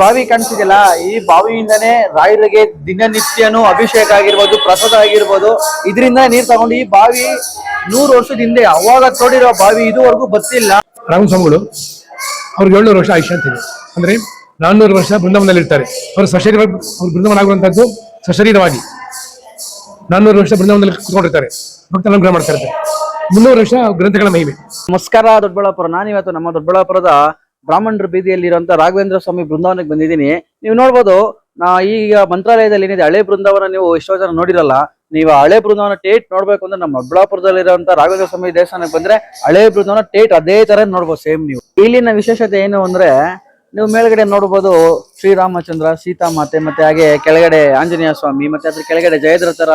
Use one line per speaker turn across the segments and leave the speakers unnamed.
ಬಾವಿ ಕಾಣಿಸಿದೆಯಲ್ಲ ಈ ಬಾವಿಯಿಂದನೇ ರಾಯರಿಗೆ ದಿನನಿತ್ಯನೂ ಅಭಿಷೇಕ ಆಗಿರ್ಬೋದು ಪ್ರಸಾದ ಆಗಿರ್ಬೋದು. ಇದರಿಂದ ನೀರ್ ತಗೊಂಡು ಈ ಬಾವಿ ನೂರು ವರ್ಷದ ಹಿಂದೆ ಅವಾಗ ತೋಡಿರೋ ಬಾವಿ ಇದುವರೆಗೂ ಬರ್ತಿಲ್ಲ.
ರಾಮಸ್ವಾಮಿಗಳು ಅವ್ರಿಗೆ ಏಳ್ನೂರು ವರ್ಷ ಆಯುಷ್ಯ ಅಂತಿದೆ. ಅಂದ್ರೆ ನಾನ್ನೂರು ವರ್ಷ ಬೃಂದಾವನದಲ್ಲಿ ಇರ್ತಾರೆ. ಅವರು ಸಶರೀರವಾಗಿ ಅವ್ರು ಬೃಂದಾವನ ಆಗುವಂತದ್ದು ಸಶರೀರವಾಗಿ. ನಾನ್ನೂರು ವರ್ಷ ಬೃಂದಾವನದಲ್ಲಿ ಕೂತ್ಕೊಂಡಿರ್ತಾರೆ. ಭಕ್ತ ಅನುಗ್ರಹ ಮಾಡ್ತಾ ಇರ್ತಾರೆ. ಮುನ್ನೂರು ವರ್ಷ ಗ್ರಂಥಗಳ ಮಹಿಮೆ.
ನಮಸ್ಕಾರ ದೊಡ್ಡಬಳ್ಳಾಪುರ. ನಾನಿವತ್ತು ನಮ್ಮ ದೊಡ್ಡಬಳ್ಳಾಪುರದ ಬ್ರಾಹ್ಮಣರ ಬೀದಿಯಲ್ಲಿರುವಂತ ರಾಘವೇಂದ್ರ ಸ್ವಾಮಿ ಬೃಂದಾವನಕ್ಕೆ ಬಂದಿದ್ದೀನಿ. ನೀವು ನೋಡ್ಬೋದು, ನಾ ಈಗ ಮಂತ್ರಾಲಯದಲ್ಲಿ ಏನಿದೆ ಹಳೆ ಬೃಂದಾವನ ನೀವು ಎಷ್ಟೋ ಜನ ನೋಡಿರಲ್ಲ, ನೀವು ಹಳೆ ಬೃಂದಾವನ ಟೇಟ್ ನೋಡ್ಬೇಕು ಅಂದ್ರೆ ನಮ್ಮ ದೊಡ್ಡಬಳ್ಳಾಪುರದಲ್ಲಿರುವಂತ ರಾಘವೇಂದ್ರ ಸ್ವಾಮಿ ದೇವಸ್ಥಾನಕ್ಕೆ ಬಂದ್ರೆ ಹಳೆ ಬೃಂದಾವನ ಟೇಟ್ ಅದೇ ತರ ನೋಡ್ಬೋದು ಸೇಮ್ ನೀವು. ಇಲ್ಲಿನ ವಿಶೇಷತೆ ಏನು ಅಂದ್ರೆ, ನೀವು ಮೇಲ್ಗಡೆ ನೋಡ್ಬೋದು ಶ್ರೀರಾಮಚಂದ್ರ, ಸೀತಾಮಾತೆ, ಮತ್ತೆ ಹಾಗೆ ಕೆಳಗಡೆ ಆಂಜನೇಯ ಸ್ವಾಮಿ, ಮತ್ತೆ ಅದ್ರ ಕೆಳಗಡೆ ಜಯದ್ರಥರ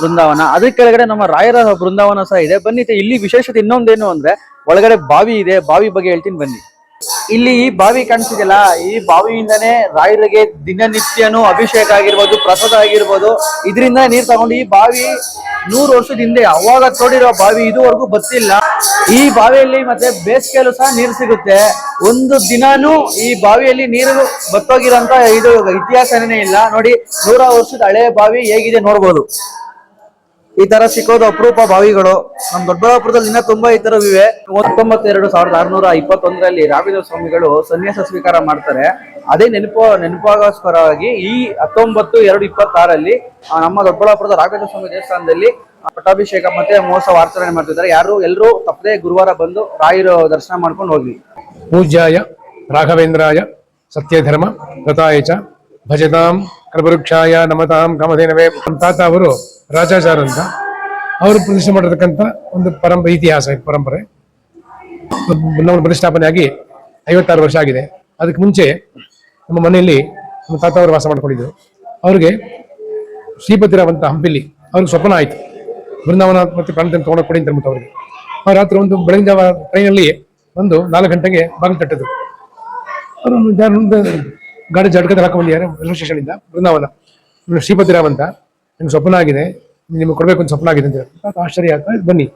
ಬೃಂದಾವನ. ಅದ್ರ ಕೆಳಗಡೆ ನಮ್ಮ ರಾಯರ ಬೃಂದಾವನ ಸಹ ಇದೆ. ಬನ್ನಿ ಇಲ್ಲಿ ವಿಶೇಷತೆ ಇನ್ನೊಂದೇನು ಅಂದ್ರೆ, ಒಳಗಡೆ ಬಾವಿ ಇದೆ. ಬಾವಿ ಬಗ್ಗೆ ಹೇಳ್ತೀನಿ, ಬನ್ನಿ. ಇಲ್ಲಿ ಈ ಬಾವಿ ಕಾಣಿಸಿದೆಯಲ್ಲ ಈ ಬಾವಿಯಿಂದನೇ ರಾಯರಿಗೆ ದಿನನಿತ್ಯನೂ ಅಭಿಷೇಕ ಆಗಿರ್ಬೋದು, ಪ್ರಸಾದ ಆಗಿರ್ಬೋದು. ಇದರಿಂದ ನೀರು ತಗೊಂಡು ಈ ಬಾವಿ ನೂರು ವರ್ಷದ ಹಿಂದೆ ಅವಾಗ ತೋಡಿರೋ ಬಾವಿ ಇದುವರೆಗೂ ಬರ್ತಿಲ್ಲ. ಈ ಬಾವಿಯಲ್ಲಿ ಮತ್ತೆ ಬೇಸಿಗೆಯಲ್ಲೂ ಸಹ ನೀರು ಸಿಗುತ್ತೆ. ಒಂದು ದಿನಾನೂ ಈ ಬಾವಿಯಲ್ಲಿ ನೀರು ಬತ್ತೋಗಿರೋಂತ ಇದು ಇತಿಹಾಸನೇ ಇಲ್ಲ. ನೋಡಿ ನೂರ ವರ್ಷದ ಹಳೆ ಬಾವಿ ಹೇಗಿದೆ ನೋಡ್ಬೋದು. ಈ ತರ ಸಿಕ್ಕೋದು ಅಪರೂಪ ಬಾವಿಗಳು. ನಮ್ ದೊಡ್ಡಬಳ್ಳಾಪುರದಲ್ಲಿ ಇನ್ನ ತುಂಬಾ ಈ ತರವಿವೆ ಹತ್ತೊಂಬತ್ತೆರಡು ಸಾವಿರದ ಆರ್ನೂರ ಇಪ್ಪತ್ತೊಂದರಲ್ಲಿ ರಾಘವೇಂದ್ರ ಸ್ವಾಮಿಗಳು ಸನ್ಯಾಸ ಸ್ವೀಕಾರ ಮಾಡ್ತಾರೆ. ಅದೇ ನೆನಪು, ನೆನಪಾಗೋಸ್ಕರವಾಗಿ ಈ ಹತ್ತೊಂಬತ್ತು ಎರಡು ಇಪ್ಪತ್ತಾರಲ್ಲಿ ನಮ್ಮ ದೊಡ್ಡಬಳ್ಳಾಪುರದ ರಾಘವೇಂದ್ರ ಸ್ವಾಮಿ ದೇವಸ್ಥಾನದಲ್ಲಿ ಪಟ್ಟಾಭಿಷೇಕ ಮತ್ತೆ ಮಹೋತ್ಸವ ಆಚರಣೆ ಮಾಡ್ತಿದ್ದಾರೆ. ಯಾರು, ಎಲ್ಲರೂ ತಪ್ಪದೆ ಗುರುವಾರ ಬಂದು ರಾಯರು ದರ್ಶನ ಮಾಡ್ಕೊಂಡು ಹೋಗಿ
ಪೂಜ್ಯಾಯ ರಾಘವೇಂದ್ರಾಯ ಸತ್ಯಧರ್ಮ ಕಥಾಯಚ ಭಜತಾಂ ಕಲ್ಪವೃಕ್ಷಾಯ ನಮತಾಂ ಕಮದೇನವೇ ತಾತ ಅವರು ರಾಜಾಚಾರ ಅಂತ ಅವರು ಪ್ರತಿಷ್ಠೆ ಮಾಡಿರ್ತಕ್ಕಂಥ ಒಂದು ಪರಂಪರೆ ಇತಿಹಾಸ ಪರಂಪರೆ. ನಮ್ಮ ಪ್ರತಿಷ್ಠಾಪನೆ ಆಗಿ ಐವತ್ತಾರು ವರ್ಷ ಆಗಿದೆ. ಅದಕ್ಕೆ ಮುಂಚೆ ನಮ್ಮ ಮನೆಯಲ್ಲಿ ನಮ್ಮ ತಾತ ಅವರು ವಾಸ ಮಾಡ್ಕೊಂಡಿದ್ರು ಅವ್ರಿಗೆ ಶ್ರೀಪತಿರಾವ್ ಅಂತ ಹಂಪಿಲಿ ಅವ್ರಿಗೆ ಸ್ವಪ್ನ ಆಯ್ತು. ಬೃಂದಾವನ ಮತ್ತು ಪ್ರಾಣತನ ತಗೊಂಡು ಕೊಡಿ ಅಂತ ಅಂದ್ಬಿಟ್ಟು ಅವ್ರಿಗೆ. ಅವ್ರು ರಾತ್ರಿ ಒಂದು ಬೆಳಗಿನ ಟ್ರೈನಲ್ಲಿ ಒಂದು ನಾಲ್ಕು ಗಂಟೆಗೆ ಬಾಗಿಲು ತಟ್ಟಿದ್ರು. ಅವರು ಗಾಡಿ ಜಡ್ಕದಲ್ಲಿ ಹಾಕೊಂಡಿದ್ದಾರೆ ರೈಲ್ವೆ ಸ್ಟೇಷನಿಂದ ಬೃಂದಾವನ. ಶ್ರೀಪತಿರಾವ್ ಅಂತ ನಿಮ್ಗೆ ಆಗಿದೆ. ನಿಮ್ಗೆ ಕೊಡ್ಬೇಕು ಅಂತ ಸ್ವಪ್ನ ಆಗಿದೆ ಅಂತ ಆಶ್ಚರ್ಯ ಆಗ್ತಾ ಇದೆ, ಬನ್ನಿ.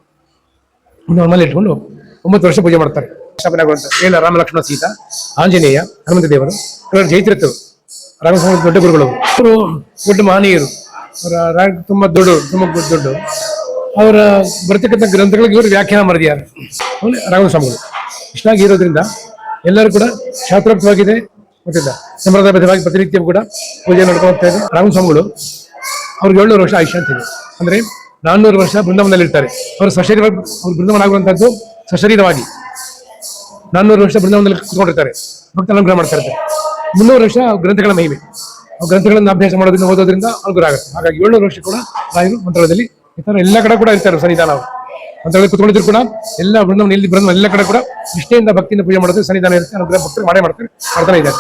ನಾರ್ಮಲ್ ಇಟ್ಕೊಂಡು ಒಂಬತ್ತು ವರ್ಷ ಪೂಜೆ ಮಾಡ್ತಾರೆ. ಏನ ರಾಮ ಲಕ್ಷ್ಮಣ ಸೀತಾ ಆಂಜನೇಯ ಹನುಮಂತ ದೇವರು ಕೆಲವರು ಜೈತ್ರಿತ್ತು ರಾಮಸ್ವಾಮಿ ದೊಡ್ಡ ಗುರುಗಳು ಅವರು. ದೊಡ್ಡ ಮಹನೀಯರು. ಅವರ ತುಂಬ ದೊಡ್ಡ ತುಂಬ ದೊಡ್ಡ ಅವರ ಬರ್ತಕ್ಕಂಥ ಗ್ರಂಥಗಳಿಗೆ ಇವರು ವ್ಯಾಖ್ಯಾನ ಮಾಡಿದ್ಯಾರು ಅವನೇ ರಾಮಸ್ವಾಮಿಗಳು. ಇಷ್ಟಾಗಿ ಇರೋದ್ರಿಂದ ಎಲ್ಲರೂ ಕೂಡ ಶಾಸ್ತ್ರೋಕ್ತವಾಗಿದೆ. ಗೊತ್ತಿಲ್ಲ ಸಂಪ್ರದಾಯಬದ್ಧವಾಗಿ ಪ್ರತಿನಿತ್ಯವೂ ಕೂಡ ಪೂಜೆ ಹೋಗ್ತಾ ಇದೆ ರಾಮಸ್ವಾಮಿಗಳು ಅವ್ರಿಗೆ ಏಳ್ನೂರು ವರ್ಷ ಆಯುಷ್ಯ ಅಂತಿದೆ ಅಂದ್ರೆ ನಾನ್ನೂರು ವರ್ಷ ಬೃಂದಾವನದಲ್ಲಿ ಇರ್ತಾರೆ. ಅವರು ಸಶರೀರವಾಗಿ ಅವ್ರು ಬೃಂದಾವನ ಆಗುವಂಥದ್ದು ಸಶರೀರವಾಗಿ. ನಾನ್ನೂರು ವರ್ಷ ಬೃಂದಾವನದಲ್ಲಿ ಕುತ್ಕೊಂಡಿರ್ತಾರೆ. ಭಕ್ತ ಅನುಗ್ರಹ ಮಾಡ್ತಾ ಇರ್ತಾರೆ. ಮುನ್ನೂರು ವರ್ಷ ಗ್ರಂಥಗಳ ಮಹಿಮೆ ಗ್ರಂಥಗಳನ್ನ ಅಭ್ಯಾಸ ಮಾಡೋದ್ರಿಂದ, ಓದೋದ್ರಿಂದ ಅನುಗ್ರಹ ಆಗುತ್ತೆ. ಹಾಗಾಗಿ ಏಳ್ನೂರು ವರ್ಷ ಕೂಡ ರಾಯರು ಮಂತ್ರಾಲಯದಲ್ಲಿ ಇತರ ತರ ಎಲ್ಲ ಕಡೆ ಕೂಡ ಇರ್ತಾರೆ ಸನ್ನಿಧಾನ ಅವರು. ಮಂತ್ರಾಲಯ ಕುತ್ಕೊಂಡಿದ್ರು ಕೂಡ ಎಲ್ಲ ಬೃಂದಾವನ ಎಲ್ಲಿ ಬೃಂದಾವನ ಎಲ್ಲ ಕಡೆ ಕೂಡ ನಿಷ್ಠೆಯಿಂದ ಭಕ್ತಿಯಿಂದ ಪೂಜೆ ಮಾಡೋದು ಸನ್ನಿಧಾನ ಇರುತ್ತೆ. ಅನುಗ್ರಹ ಭಕ್ತರು ಮಾಡೇ ಮಾಡ್ತಾರೆ ಮಾಡ್ತಾನೆ ಇದ್ದಾರೆ.